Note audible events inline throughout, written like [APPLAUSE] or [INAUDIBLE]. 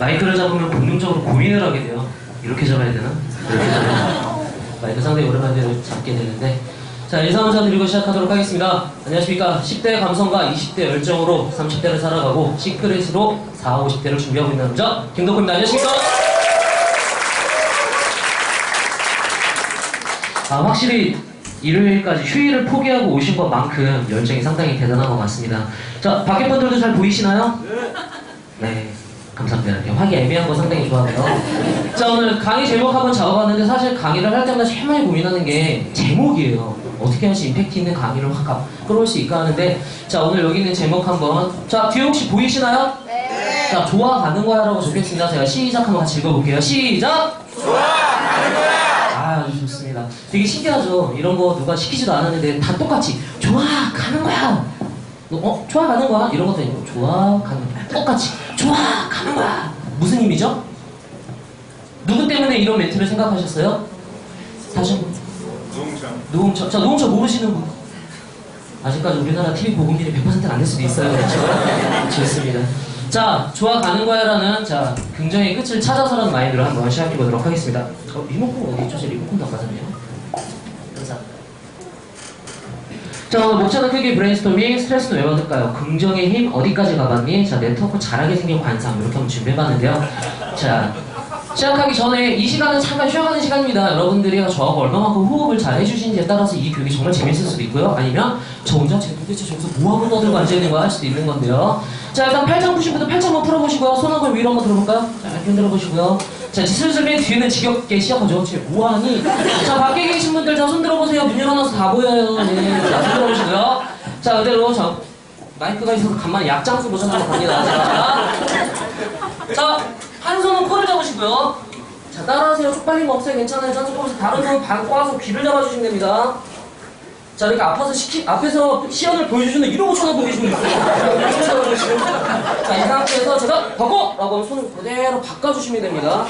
마이크를 잡으면 본능적으로 고민을 하게 돼요. 이렇게 잡아야 되나? 이렇게 잡아야 되나? 마이크 상당히 오랜만에 잡게 되는데. 자, 인사 먼저 드리고 시작하도록 하겠습니다. 안녕하십니까. 10대 감성과 20대 열정으로 30대를 살아가고 시크릿으로 40, 50대를 준비하고 있는 남자, 김덕호입니다. 안녕하십니까. 아, 확실히 일요일까지 휴일을 포기하고 오신 것만큼 열정이 상당히 대단한 것 같습니다. 자, 밖에 분들도 잘 보이시나요? 네. 감사합니다. 이렇게 하기 애매한 거 상당히 좋아하고요. 자, 오늘 강의 제목 한번 잡아봤는데 사실 강의를 할 때마다 제일 많이 고민하는 게 제목이에요. 어떻게 해야지 임팩트 있는 강의를 확 끌어올 수 있까 하는데 자, 오늘 여기 있는 제목 한번 자, 뒤에 혹시 보이시나요? 네. 자, 좋아가는 거야 라고 적겠습니다. 제가 시작 한번 같이 읽어볼게요. 시작! 아, 아주 좋습니다. 되게 신기하죠? 이런 거 누가 시키지도 않았는데 다 똑같이 좋아, 가는 거야! 너, 어, 좋아, 가는 거야? 이런 것도 아니고 좋아, 가는 거야. 똑같이 좋아, 가는 거야! 무슨 의미죠? 누구 때문에 이런 멘트를 생각하셨어요? 다시 한 번. 노홍철. 노홍철. 자, 노홍철 모르시는 분. 아직까지 우리나라 TV 보급률이 100%가 안될 수도 있어요. [LAUGHS] 좋습니다. 자, 좋아 가는 거야라는 자 긍정의 끝을 찾아서라는 마인드로 한번 시작해 보도록 하겠습니다. 어, 리모컨 어디 있죠? 제 리모컨도 안 가졌네요. 감사합니다. 자, 오늘 목차는 크기 브레인스토밍, 스트레스는 왜 받을까요? 긍정의 힘 어디까지 가봤니? 자, 네트워크 잘하게 생긴 관상 이렇게 한번 준비해봤는데요. 자, 시작하기 전에 이 시간은 잠깐 쉬어가는 시간입니다. 여러분들이 저하고 얼마만큼 호흡을 잘 해주시는지에 따라서 이 교육이 정말 재밌을 수도 있고요. 아니면 저 혼자 제 도대체 저기서 뭐하고 떠들고 앉아있는 거야 할 수도 있는 건데요. 자, 일단 팔짱 분들 팔짱 한번 풀어보시고요. 손 한번 위로 한번 들어볼까요? 자, 이렇게 흔들어보시고요. 자, 슬슬 맨 뒤에는 지겹게 시작하죠. 쟤 뭐하니? 자, 밖에 계신 분들 자, 손 들어보세요. 문 열어놔서 다 보여요. 네, 자, 손 들어보시고요. 자, 그대로 자, 마이크가 있어서 간만에 약장수 버전 한번 갑니다. 자, 자, 한 손은 코를 잡으시고요. 자, 따라하세요. 쪽팔린 거 없어요. 괜찮아요. 자, 조금씩 다른 손 반 꼬아서 귀를 잡아주시면 됩니다. 자, 이렇게 앞에서 시키, 앞에서 시연을 보여주시는 이러고 돼요. 이렇게 쳐다보시고. 자, 이 상태에서 제가 바꿔! 라고 하면 손을 그대로 바꿔주시면 됩니다.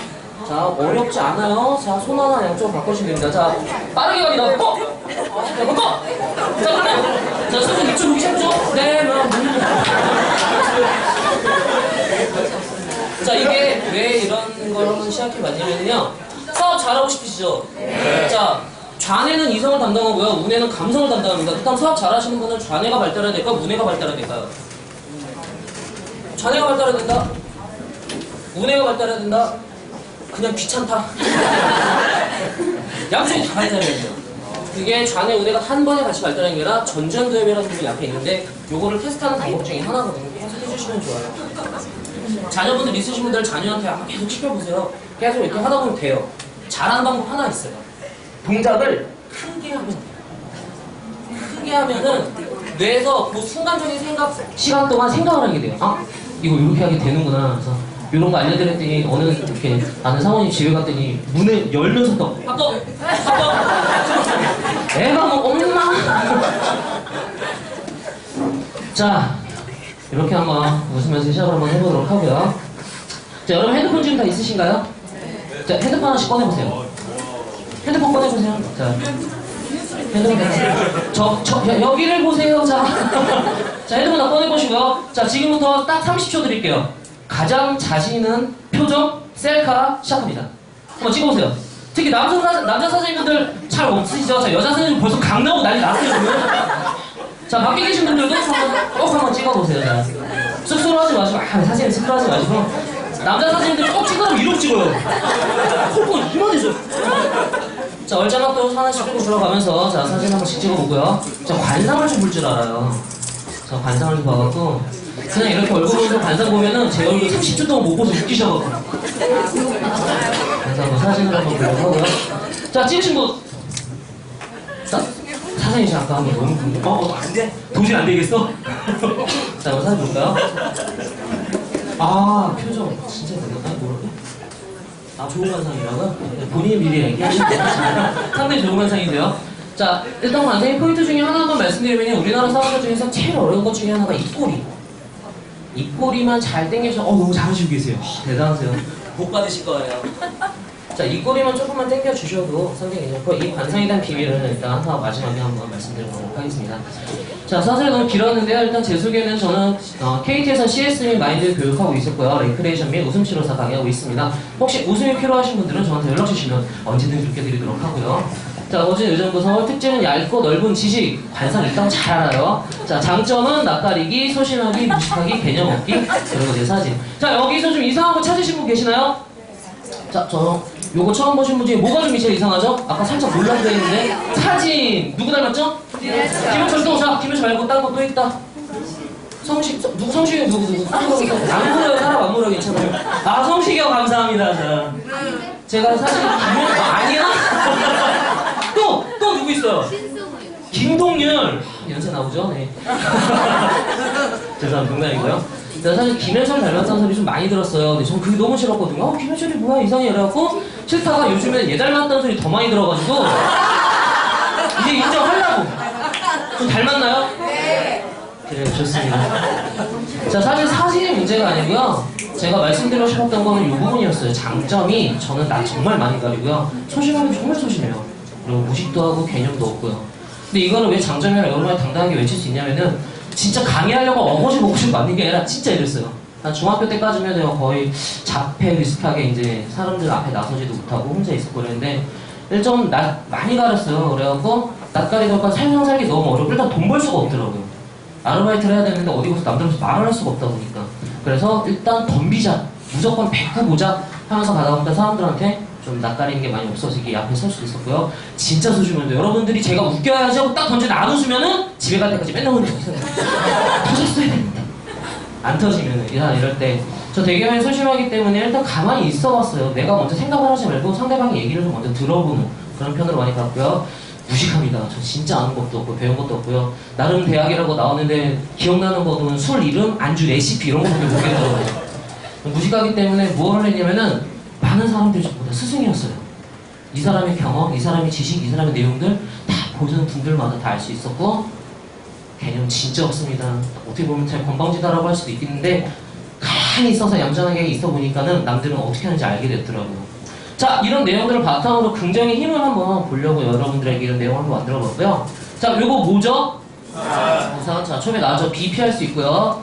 자, 어렵지 않아요. 자, 손 하나 양쪽으로 바꿔주시면 됩니다. 자, 빠르게 갑니다. 바꿔! 자, 바꿔! 자, 그러면, 자, 손을 이쪽으로 잡죠? 네, 뭐, 음. 자, 이게 왜 이런 걸 한번 시작해 봤냐면요. 사업 잘하고 싶으시죠? 자, 좌뇌는 이성을 담당하고요. 우뇌는 감성을 담당합니다. 그다음 사업 잘하시는 분은 좌뇌가 발달해야 될까요? 우뇌가 발달해야 될까요? 좌뇌가 발달해야 된다? 우뇌가 발달해야 된다? 그냥 귀찮다. [LAUGHS] 양쪽이 다 발달해야 돼요. 그게 좌뇌, 우뇌가 한 번에 같이 발달하는 게 아니라 전전두엽이라는 부분이 앞에 있는데 요거를 테스트하는 방법 중에 하나거든요. 계속 해주시면 좋아요. 자녀분들 있으신 분들 자녀한테 계속 시켜보세요. 계속 이렇게 하다 보면 돼요. 잘하는 방법 하나 있어요. 동작을 크게 하면. 크게 하면은 뇌에서 그 순간적인 생각 시간 동안 생각을 하게 돼요. 아 이거 이렇게 하게 되는구나. 그래서 이런 거 알려드렸더니 어느 이렇게 아는 사모님 집에 갔더니 문을 열면서 또 아빠 아빠 애가 뭐 엄마 자 이렇게 한번 웃으면서 시작을 한번 해보도록 하고요. 자 여러분 핸드폰 지금 다 있으신가요? 자 핸드폰 하나씩 꺼내보세요. 핸드폰 꺼내보세요. 자, 핸드폰 꺼내세요. 저, 저, 여, 여기를 보세요. 자. [LAUGHS] 자, 핸드폰 다 꺼내보시고요. 자, 지금부터 딱 30초 드릴게요. 가장 자신 있는 표정, 셀카 시작합니다. 한번 찍어보세요. 특히 남자, 사- 남자 선생님들 잘 없으시죠? 자, 여자 선생님 벌써 강 나오고 난리 났어요, 지금. 자, 밖에 계신 분들도 한번, 꼭 한번 찍어보세요. 자, 쑥스러워하지 마시고, 아, 사진을 쑥스러워하지 마시고. 남자 선생님들 꼭 찍으면 이러고 찍어요. 코가 이만해져. 자, 얼짱각도 하나씩 끌고 들어가면서 자, 사진 한 번씩 찍어보고요. 자, 관상을 좀 볼 줄 알아요. 자, 관상을 좀 봐갖고 그냥 이렇게 얼굴 보면서 관상 보면은 제 얼굴 30초 동안 못 보서 웃기셔갖고 관상 한번 사진을 한번 보려고 하고요. 자, 찍으신 분 자, 사장님 저 아까 한번 너무 궁금 어, 어, 안 돼? 도저히 안 되겠어? [LAUGHS] 자, 한번 사진 볼까요? 아, 표정 진짜. 뭐라고? 아, 좋은 관상이라고요? 네, 본인이 미리 얘기하시면. 상당히 좋은 관상인데요. 자, 일단 관상의 포인트 중에 하나만 말씀드리면 우리나라 사람들 중에서 제일 어려운 것 중에 하나가 입꼬리. 입꼬리만 잘 당겨서 어, 너무 잘하시고 계세요. 하, 대단하세요. 복 받으실 거예요. 자, 자, 입꼬리만 조금만 당겨 주셔도 상당히 괜찮고 이 관상에 대한 비밀은 일단 마지막에 한번 말씀드리도록 하겠습니다. 자, 사실 너무 길었는데요. 일단 제 소개는 저는 어, KT에서 CS 및 마인드 교육하고 있었고요. 레크레이션 및 웃음 치료사 강의하고 있습니다. 혹시 웃음이 필요하신 분들은 저한테 연락 주시면 언제든 그렇게 드리도록 하고요. 자, 어진 요정구서 특징은 얇고 넓은 지식, 관상 있다고 잘 알아요. 자, 장점은 낯가리기, 소심하기, 무식하기, 개념 없기, 그리고 내 사진. 자, 여기서 좀 이상한 거 찾으신 분 계시나요? 자, 저 요거 처음 보신 분 중에 뭐가 좀 제일 이상하죠? 아까 살짝 놀라게 되는데 사진 누구 닮았죠? 김현철 또 자, 김현철 말고 다른 거또 있다. 성식 성- 누구 성식이 누구 누구 안 물어요 사람 안 물어 괜찮아요. 아 성식이 형 감사합니다. 자, 제가 사실 김현 아니야? [LAUGHS] 또 또 누구 있어요? 김동률 연세 나오죠? 네. [LAUGHS] 죄송합니다 농담이고요. 제가 사실 김현철 닮았다는 소리 좀 많이 들었어요. 근데 전 그게 너무 싫었거든요. 어, 김현철이 뭐야 이상해 이래갖고 싫다가 요즘엔 얘 닮았다는 소리 더 많이 들어가지고 [LAUGHS] 이제 인정하려고. 좀 닮았나요? 네. 그래 좋습니다. 자 사실 사실이 문제가 아니고요. 제가 말씀드리고 싶었던 거는 이 부분이었어요. 장점이 저는 나 정말 많이 가리고요. 소심하면 정말 소심해요. 그리고 무식도 하고 개념도 없고요. 근데 이거는 왜 장점이라 여러분이 당당하게 외칠 수 있냐면은 진짜 강의하려고 어거지 먹고싶 맞는 게 아니라 진짜 이랬어요. 한 중학교 때까지면 내가 거의 자폐 비슷하게 이제 사람들 앞에 나서지도 못하고 혼자 있었고 그랬는데 좀 나, 많이 가렸어요. 그래갖고 낯가리니까 살상 살기 너무 어렵고 일단 돈 벌 수가 없더라고요. 아르바이트를 해야 되는데 어디 가서 남들 앞에서 말을 할 수가 없다 보니까 그래서 일단 덤비자 무조건 뱉고 보자 하면서 가다 보니까 사람들한테 좀 낯가리는 게 많이 없어서 이게 앞에 설 수도 있었고요 진짜 소심한데 여러분들이 제가 웃겨야지 하고 딱 던져 안 웃으면은 집에 갈 때까지 맨날 혼자 있어요 [LAUGHS] 터졌어야 되는데 안 터지면은 이런 이럴 때 저 되게 많이 소심하기 때문에 일단 가만히 있어 봤어요 내가 먼저 생각을 하지 말고 상대방의 얘기를 좀 먼저 들어보는 그런 편으로 많이 갔고요 무식합니다. 저 진짜 아는 것도 없고 배운 것도 없고요. 나름 대학이라고 나오는데 기억나는 거는 술 이름, 안주 레시피 이런 거밖에 모르겠더라고요. 무식하기 때문에 무엇을 했냐면은 많은 사람들이 저보다 스승이었어요. 이 사람의 경험, 이 사람의 지식, 이 사람의 내용들 다 보는 분들마다 다 알 수 있었고 개념 진짜 없습니다. 어떻게 보면 잘 건방지다라고 할 수도 있겠는데 가만히 있어서 얌전하게 있어 보니까는 남들은 어떻게 하는지 알게 됐더라고요. 자, 이런 내용들을 바탕으로 긍정의 힘을 한번 보려고 여러분들에게 이런 내용을 한번 만들어 봤고요. 자, 요거 뭐죠? 우선 자, 처음에 나와서 비 피할 수 있고요.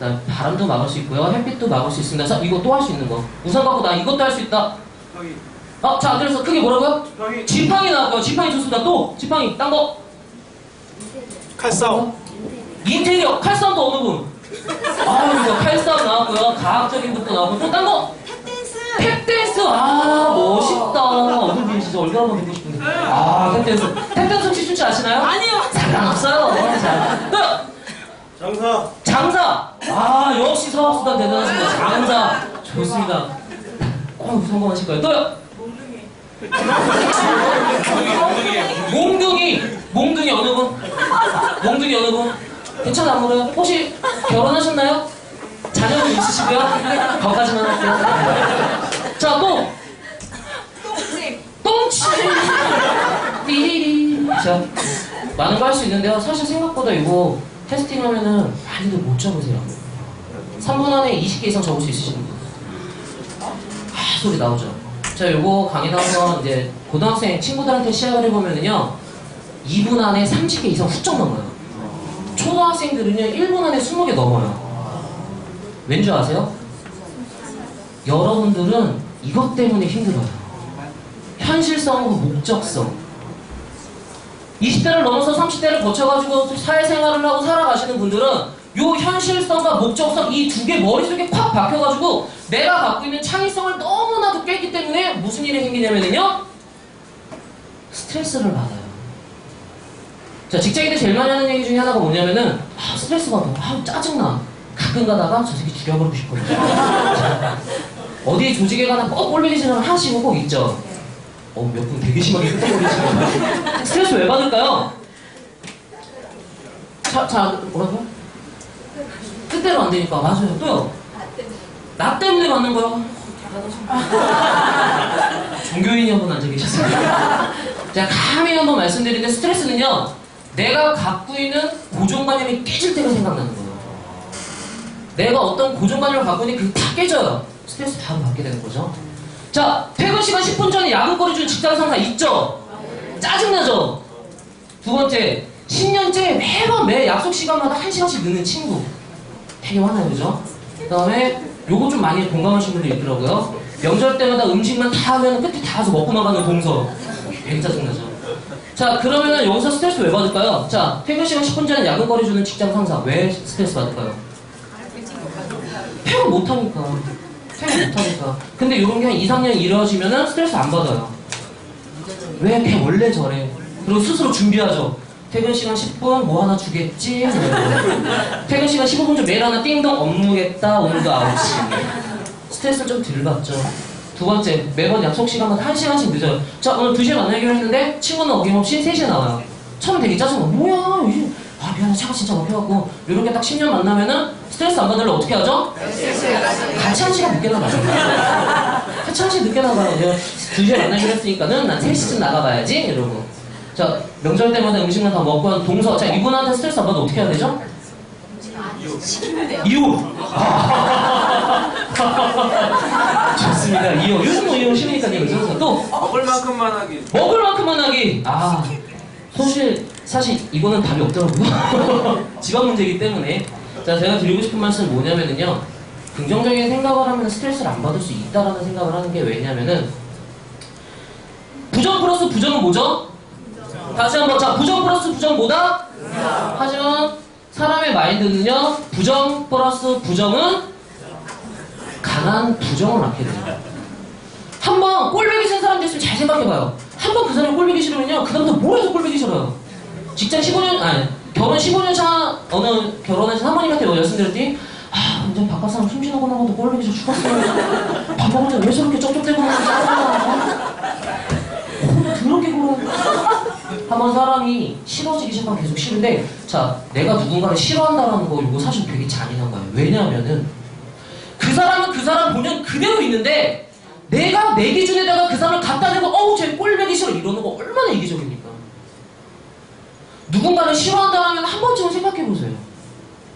그다음 바람도 막을 수 있고요. 햇빛도 막을 수 있습니다. 자, 이거 또 할 수 있는 거. 우산 갖고 나 이것도 할 수 있다. 여기 어, 자, 그래서 크게 뭐라고요? 여기 지팡이 나왔고요. 지팡이 좋습니다. 또 지팡이 딴 거. 칼싸움 인테리어 칼싸움도 어느 분? 아, 이거 칼싸움 나왔고요. 과학적인 것도 나오고 또 딴 거. 탭댄스 아 멋있다 어느 분이 진짜 얼굴 한번 보고 싶은데 아 탭댄스 탭댄스 혹시 춤추 아시나요? 아니요 상관없어요 자, 또 장사 장사! 아 역시 사업수단 대단하십니다. 장사! 좋습니다. 어 성공하실 거예요. 또요! 몽둥이 몽둥이! 어느 분? 몽둥이 어느 분? 괜찮아 안 물어요? 혹시 결혼하셨나요? 자녀분 있으시고요? 거기까지만 할게요. 자 또! 똥치 띠리리. 자 많은 거 할 수 있는데요. 사실 생각보다 이거 테스팅 하면은 많이들 못 적으세요 3분 안에 20개 이상 적을 수 있으시는 분 아, 소리 나오죠. 자, 요거 강의도 한번 이제 고등학생 친구들한테 시작을 해보면은요, 2분 안에 30개 이상 훌쩍 넘어요. 초등학생들은요, 1분 안에 20개 넘어요. 왠지 아세요? 여러분들은 이것 때문에 힘들어요. 현실성과 목적성. 20대를 넘어서 30대를 거쳐가지고 사회생활을 하고 살아가시는 분들은 요 현실성과 목적성 이 두 개 머릿속에 콱 박혀가지고 내가 갖고 있는 창의성을 너무나도 깼기 때문에 무슨 일이 생기냐면요 스트레스를 받아요. 자 직장인들 제일 많이 하는 얘기 중에 하나가 뭐냐면은 아 스트레스 받아, 아 짜증나. 가끔 가다가 저 새끼 죽여버리고. 자, [LAUGHS] 어디 조직에 가나 꼭 꼴보기시는 하나씩은 꼭 있죠. 어, 몇 분 되게 심하게 흩어버리시네요. [LAUGHS] 스트레스 왜 받을까요? 자, 자, 뭐라고요? 뜻대로 안 되니까. 맞아요. 또요? 나 때문에 받는 거요. [LAUGHS] 종교인이 한 분 앉아 계셨습니다. 제가 감히 한번 말씀드리는데 스트레스는요, 내가 갖고 있는 고정관념이 깨질 때가 생각나는 거예요. 내가 어떤 고정관념을 갖고 있는데 그게 다 깨져요. 스트레스 바로 받게 되는 거죠. 자, 퇴근 시간 10분 전에 야근 거리 주는 직장 상사 있죠? 짜증나죠? 두 번째, 10년째 매번 매 약속 시간마다 1시간씩 늦는 친구. 되게 화나요, 그죠? 그 다음에 요거 좀 많이 공감하시는 분들이 있더라고요. 명절 때마다 음식만 다 하면 끝에 다 가서 먹고 나가는 동서. 되게 짜증나죠? 자, 그러면은 여기서 스트레스 왜 받을까요? 자, 퇴근 시간 10분 전에 야근 거리 주는 직장 상사. 왜 스트레스 받을까요? 퇴근 못하니까. 못하니까. 근데 이런 게 한 2, 3년 이루어지면은 스트레스 안 받아요. 왜 걔 원래 저래? 그리고 스스로 준비하죠. 퇴근 시간 10분 뭐 하나 주겠지? 퇴근 시간 15분 전 메일 하나 띵동 업무겠다 오늘도 9시. 스트레스를 좀 덜 받죠. 두 번째, 매번 약속 시간마다 1시간씩 늦어요. 자, 오늘 2시에 만나기로 했는데 친구는 어김없이 3시에 나와요. 처음에 되게 짜증나. 뭐야. 아, 미안해. 차가 진짜 막혀갖고. 이렇게 딱 10년 만나면은 스트레스 안 받으려 어떻게 하죠? 같이 한 시간 늦게 나가요. 같이 한 시간 늦게 나가요. 내가 2시에 만나기로 했으니까는 난 3시쯤 나가봐야지. 이러고. 자, 명절 때마다 음식만 다 먹고 한 동서. 자, 이분한테 스트레스 안 받으면 어떻게 해야 되죠? 이유. [LAUGHS] 좋습니다. 이유. 요즘 뭐 이유 싫으니까요. 그래서 또 먹을 만큼만 하기. 먹을 만큼만 하기. 아, 사실 사실 이거는 답이 없더라고요. [LAUGHS] 집안 문제이기 때문에. 자, 제가 드리고 싶은 말씀은 뭐냐면은요. 긍정적인 생각을 하면 스트레스를 안 받을 수 있다라는 생각을 하는 게 왜냐면은 부정 플러스 부정은 뭐죠? 다시 한번 자, 부정 플러스 부정 뭐다? 하지만 사람의 마인드는요. 부정 플러스 부정은 강한 부정을 낳게 됩니다. 한번 꼴보기 싫은 사람 됐으면 잘 생각해봐요. 한번 그 사람이 꼴보기 싫으면요. 그다음부터 뭘 해서 꼴보기 싫어요. 직장 15년, 아니, 결혼 15년 차, 어느 결혼하신 사모님한테 말씀드렸더니, 아, 완전 바깥 사람 숨 쉬는 것만 봐도 꼴보기 싫어 죽었어요. 밥 먹을 때 왜 저렇게 쩝쩝대고 하는지 짜증나. 더럽게 굴어. 한번 사람이 싫어지기 시작하면 계속 싫은데, 자, 내가 누군가를 싫어한다라는 거, 이거 사실 되게 잔인한 거예요. 왜냐하면은, 그 사람은 그 사람 본연 그대로 있는데 내가 내 기준에다가 그 사람을 갖다 대고 어우 쟤 꼴보기 싫어 이러는 거 얼마나 이기적입니까? 누군가를 싫어한다면 한 번쯤은 생각해 보세요.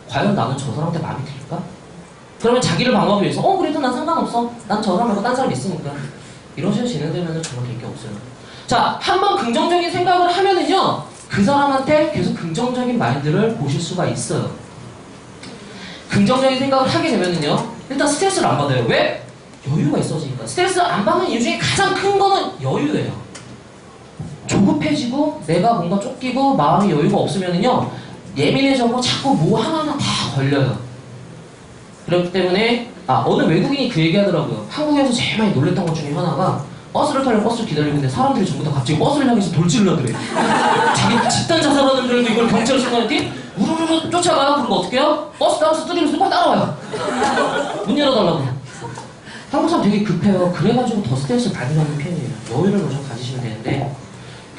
과연 나는 저 사람한테 마음이 들까? 그러면 자기를 방어하기 위해서 어 그래도 난 상관없어. 난 저 사람 말고 딴 사람 있으니까. 이런 식으로 진행되면 정말 될 게 없어요. 자, 한 번 긍정적인 생각을 하면은요 그 사람한테 계속 긍정적인 마인드를 보실 수가 있어요. 긍정적인 생각을 하게 되면은요 일단 스트레스를 안 받아요. 왜? 여유가 있어지니까. 스트레스 안 받는 이유 중에 가장 큰 거는 여유예요. 조급해지고 내가 뭔가 쫓기고 마음이 여유가 없으면은요 예민해져고 자꾸 뭐 하나하나 다 걸려요. 그렇기 때문에 아 어느 외국인이 그 얘기하더라고요. 한국에서 제일 많이 놀랬던 것 중에 하나가 버스를 타려 버스를 기다리고 있는데 사람들이 전부 다 갑자기 버스를 향해서 돌진을 하더래. [LAUGHS] 자기 집단 자살하는 줄도 이걸 경찰을 신고했더니 우르르르 쫓아가요. 그리고 어떻게 해요? 버스 타고서 뚜리면서 똑 따라와요. 문 열어달라고. 한국 사람 되게 급해요. 그래가지고 더 스트레스를 많이 받는 편이에요. 여유를 좀 가지시면 되는데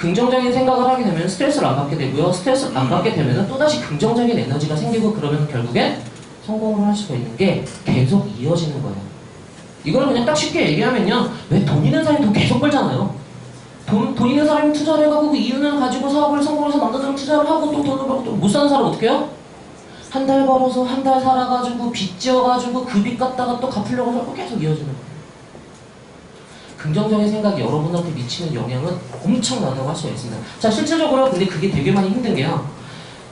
긍정적인 생각을 하게 되면 스트레스를 안 받게 되고요. 스트레스를 안 받게 되면 또다시 긍정적인 에너지가 생기고 그러면 결국엔 성공을 할 수가 있는 게 계속 이어지는 거예요. 이걸 그냥 딱 쉽게 얘기하면요. 왜 돈 있는 사람이 돈 계속 벌잖아요. 돈, 돈 있는 사람이 투자를 해가고 그 이윤을 가지고 사업을 성공해서 남자들은 투자를 하고 또 돈을 벌고 또 못 사는 사람 어떻게 해요? 한 달 벌어서 한 달 살아가지고 빚 지어가지고 그빚 갖다가 또 갚으려고 하고 계속 이어지는 거예요. 긍정적인 생각이 여러분한테 미치는 영향은 엄청나다고 할 수가 있습니다. 자, 실질적으로 근데 그게 되게 많이 힘든 게요.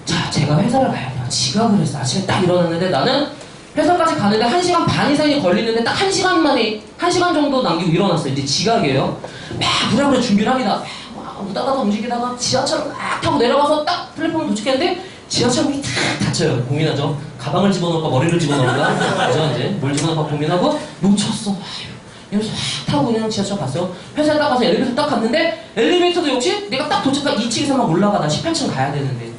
자, 제가 회사를 가야 돼요. 지각을 했어. 아침에 딱 일어났는데 나는 회사까지 가는데 1시간 반 이상이 걸리는데 딱 1시간 만에, 1시간 정도 남기고 일어났어요. 이제 지각이에요. 막 부랴부랴 준비를 합니다. 막 우다다다 움직이다가 지하철을 막 타고 내려가서 딱 플랫폼을 도착했는데 지하철 문이 탁 닫혀요. 고민하죠. 가방을 집어넣을까 머리를 집어넣을까 그죠 이제 뭘 집어넣을까 고민하고 놓쳤어. 이러면서 확 타고 그냥 지하철 갔어요. 회사에 딱 가서 엘리베이터 딱 갔는데 엘리베이터도 역시 내가 딱 도착한 2층에서 막 올라가 나 18층 가야 되는데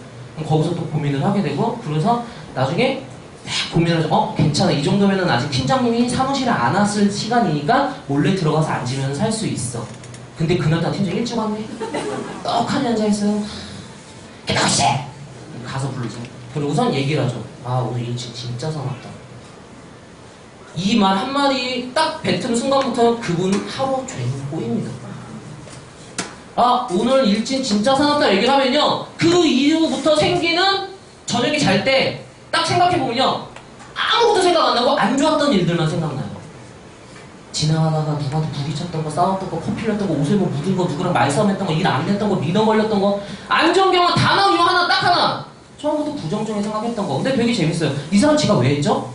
거기서 또 고민을 하게 되고 그래서 나중에 딱 고민을 해서 어 괜찮아 이 정도면은 아직 팀장님이 사무실에 안 왔을 시간이니까 몰래 들어가서 앉으면 살 수 있어. 근데 그날따라 팀장 일찍 왔네. 떡하니 앉아있어요. 깨끗이 가서 부르죠. 그리고선 얘기를 하죠. 아 오늘 일찍 진짜 사납다. 이 말 한마디 딱 뱉은 순간부터 그분 하루 종일 꼬입니다. 아, 오늘 일진 진짜 사납다 얘기를 하면요. 그 이후부터 생기는 저녁에 잘 때 딱 생각해보면요. 아무것도 생각 안 나고 안 좋았던 일들만 생각나요. 지나가다가 누구한테 부딪혔던 거, 싸웠던 거, 커피 흘렸던 거, 옷에 뭐 묻은 거, 누구랑 말싸움했던 거, 일 안 됐던 거, 민원 걸렸던 거, 안 좋은 경우 다 나오는 거 하나, 딱 하나. 처음부터 부정적인 생각했던 거. 근데 되게 재밌어요. 이 사람 지가 왜 했죠?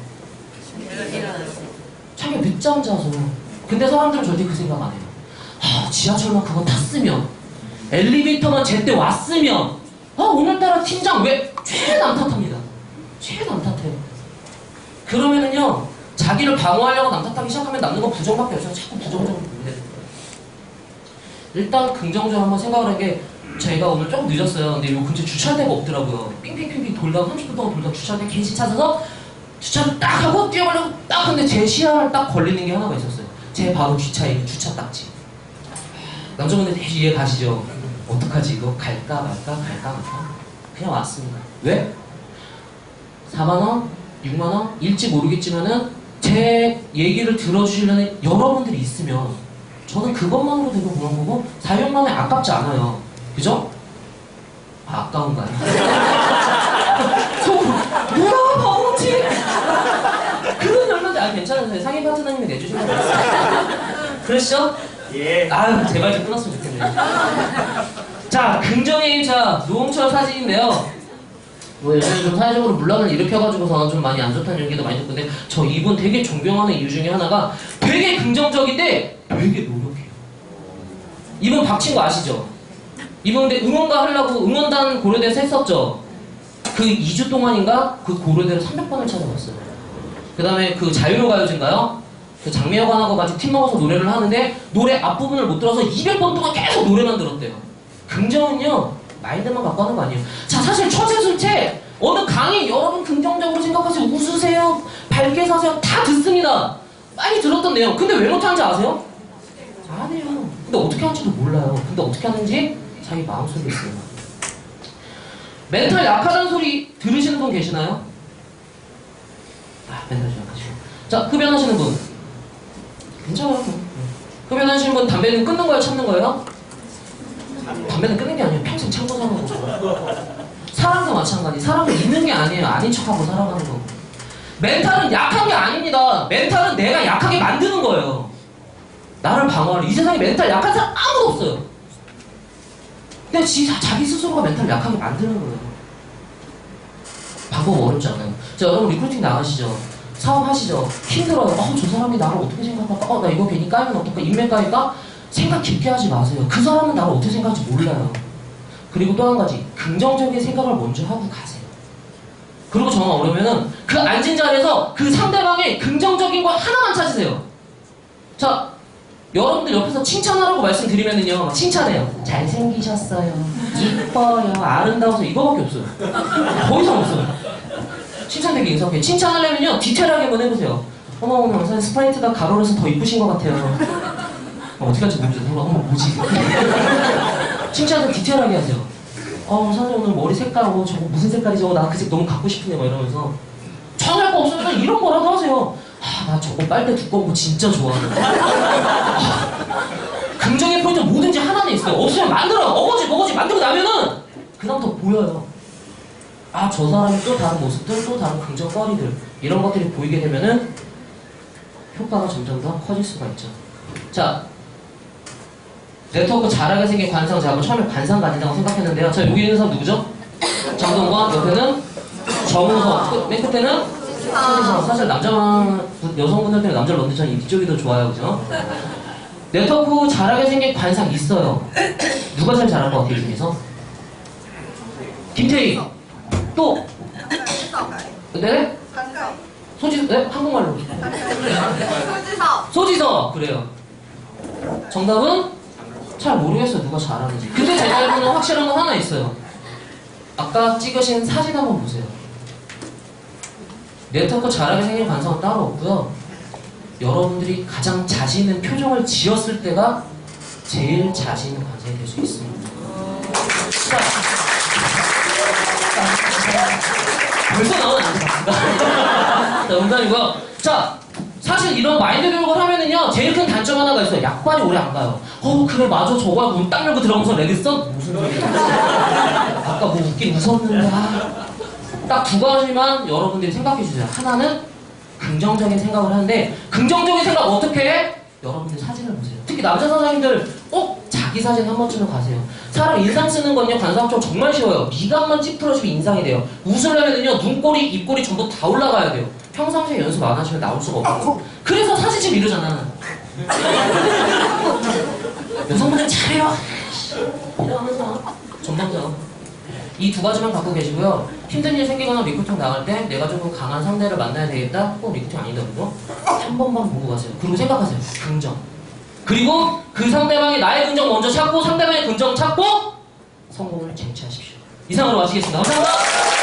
늦잠 자서. 근데 사람들은 절대 그 생각 안 해요. 아, 지하철만 그거 탔으면, 엘리베이터만 제때 왔으면, 아, 오늘따라 팀장 왜 최남 탓합니다. 최남 탓해요. 그러면은요, 자기를 방어하려고 남 탓하기 시작하면 남는 건 부정밖에 없어요. 자꾸 부정적으로 보는데. 일단 긍정적으로 한번 생각을 한 게, 저희가 오늘 조금 늦었어요. 근데 요 근처 주차할 데가 없더라고요. 삥삥삥삥 돌다가 30분 동안 돌다가 주차할 때 개시 찾아서 주차를 딱 하고 뛰어가려고 딱 근데 제 시야를 딱 걸리는 게 하나가 있었어요. 제 바로 주차에 주차 딱지. 남자분들 대충 이해 가시죠? 어떡하지 이거 갈까 말까 갈까 말까 그냥 왔습니다. 왜? 4만원? 6만원? 일지 모르겠지만은 제 얘기를 들어주시려는 여러분들이 있으면 저는 그것만으로 되게 고마운 거고 4, 6만원이 아깝지 않아요. 그죠? 아, 아까운가요? [LAUGHS] 아 괜찮아요. 상임 파트너님이 내주시면 돼요. [LAUGHS] 그러시죠? 예. 아유 제발 좀 끊었으면 좋겠네요. 자 긍정의 자 노홍철 사진인데요. 뭐 예전에 좀 사회적으로 문란을 일으켜가지고서 좀 많이 안 좋다는 얘기도 많이 듣는데 저 이분 되게 존경하는 이유 중에 하나가 되게 긍정적인데 되게 노력해요. 이분 박친구 아시죠? 이분 근데 응원가 하려고 응원단 고려대에서 했었죠. 그 2주 동안인가 그 고려대를 300번을 찾아봤어요. 그 다음에 그 자유로가요제인가요? 그 장미여관하고 같이 팀 먹어서 노래를 하는데 노래 앞부분을 못 들어서 200번 동안 계속 노래만 들었대요. 긍정은요 마인드만 갖고 하는 거 아니에요. 자 사실 처제술책 어느 강의 여러분 긍정적으로 생각하세요. 웃으세요. 밝게 사세요. 다 듣습니다. 많이 들었던 내용. 근데 왜 못하는지 아세요? 안 해요. 근데 어떻게 하는지도 몰라요. 근데 어떻게 하는지 자기 마음속에 있어요. 멘탈 약하다는 소리 들으시는 분 계시나요? 아, 멘탈 좀 약하시고. 자, 흡연하시는 분. 괜찮아요. 흡연하시는 분 담배는 끊는 거예요, 참는 거예요? 담배는 끊는 게 아니에요. 평생 참고 사는 거죠. 사람도 마찬가지. 사람은 있는 게 아니에요. 아닌 척하고 살아가는 거. 멘탈은 약한 게 아닙니다. 멘탈은 내가 약하게 만드는 거예요. 나를 방어하려. 이 세상에 멘탈 약한 사람 아무도 없어요. 그냥 지, 자기 스스로가 멘탈 약하게 만드는 거예요. 방법 어렵지 않아요. 자, 여러분 리크루팅 나가시죠. 사업하시죠. 힘들어요. 어, 저 사람이 나를 어떻게 생각할까? 어, 나 이거 괜히 까면 어떨까? 인맥 까일까? 생각 깊게 하지 마세요. 그 사람은 나를 어떻게 생각할지 몰라요. 그리고 또 한 가지, 긍정적인 생각을 먼저 하고 가세요. 그리고 전화 오려면은 그 앉은 자리에서 그 상대방의 긍정적인 거 하나만 찾으세요. 자, 여러분들 옆에서 칭찬하라고 말씀드리면은요, 막 칭찬해요. 잘생기셨어요. 이뻐요. 아름다워서 이거밖에 없어요. 더 이상 없어요. 인상해. 칭찬하려면요, 디테일하게 한번 해보세요. 어머, 어머, 선생님 스프라이트가 가로라서 더 이쁘신 것 같아요. 어, 어떻게 할지 모르죠. 어머, 어머, 뭐지? [LAUGHS] 칭찬은 디테일하게 하세요. 어, 선생님 오늘 머리 색깔, 어, 저거 무슨 색깔이죠? 나그 색 너무 갖고 싶은데, 막 이러면서. 전할 거 없으니까 이런 거라도 하세요. 아, 나 저거 빨대 두꺼운 거 진짜 좋아하는데. 긍정의 포인트 뭐든지 하나는 있어요. 없으면 만들어. 어거지, 뭐거지 만들고 나면은 그다음부터 보여요. 아, 저 사람이 또 다른 모습들, 또 다른 긍정거리들 이런 것들이 보이게 되면은 효과가 점점 더 커질 수가 있죠. 자, 네트워크 잘하게 생긴 관상 제가 처음에 관상 가진다고 생각했는데요. 자, 여기 있는 사람 누구죠? 장동건, 옆에는 정우성, 끝- 맨 끝에는 최지성. 사실 남자 여성분들 때문에 남자를 넣는데 이쪽이 더 좋아요, 그죠? 네트워크 잘하게 생긴 관상 있어요. 누가 제일 잘할 것 같아요, 이 중에서? 김태희. 또, 네? 소지, 네? 한국말로. 소지섭 소지서 그래요. 정답은 잘 모르겠어요 누가 잘하는지. 근데 제가 알기로는 확실한 건 하나 있어요. 아까 찍으신 사진 한번 보세요. 네트워크 잘하게 생긴 관성은 따로 없고요. 여러분들이 가장 자신 있는 표정을 지었을 때가 제일 자신 있는 관성이 될 수 있습니다. 벌써 나오는 안 같습니다. 자, 농담이고요. 자, 사실 이런 마인드 교육을 하면은요, 제일 큰 단점 하나가 있어요. 약관이 오래 안 가요. 어, 그래, 맞아. 저거야. 문딱 열고 들어가면서 레디슨? 무슨 소리야. 아까 뭐 웃긴 웃었는데. 딱 두 가지만 여러분들이 생각해 주세요. 하나는 긍정적인 생각을 하는데, 긍정적인 생각 어떻게 해? 여러분들 사진을 보세요. 특히 남자 선생님들 꼭 자기 사진 한 번쯤은 가세요. 사람 인상 쓰는 건요 관상학적으로 정말 쉬워요. 미간만 찌푸러지면 인상이 돼요. 웃으려면요 눈꼬리, 입꼬리 전부 다 올라가야 돼요. 평상시에 연습 안 하시면 나올 수가 없고. 그래서 사진집 이러잖아. 여성분들 잘해요. 이러면서 전방져. 이두 가지만 갖고 계시고요. 힘든 일 생기거나 리크팅 나갈 때 내가 조금 강한 상대를 만나야 되겠다. 꼭 리크팅 아니더라도 한 번만 보고 가세요. 그리고 생각하세요. 긍정. 그리고 그 상대방의 나의 긍정 먼저 찾고 상대방의 긍정 찾고 성공을 쟁취하십시오. 이상으로 마치겠습니다. 감사합니다.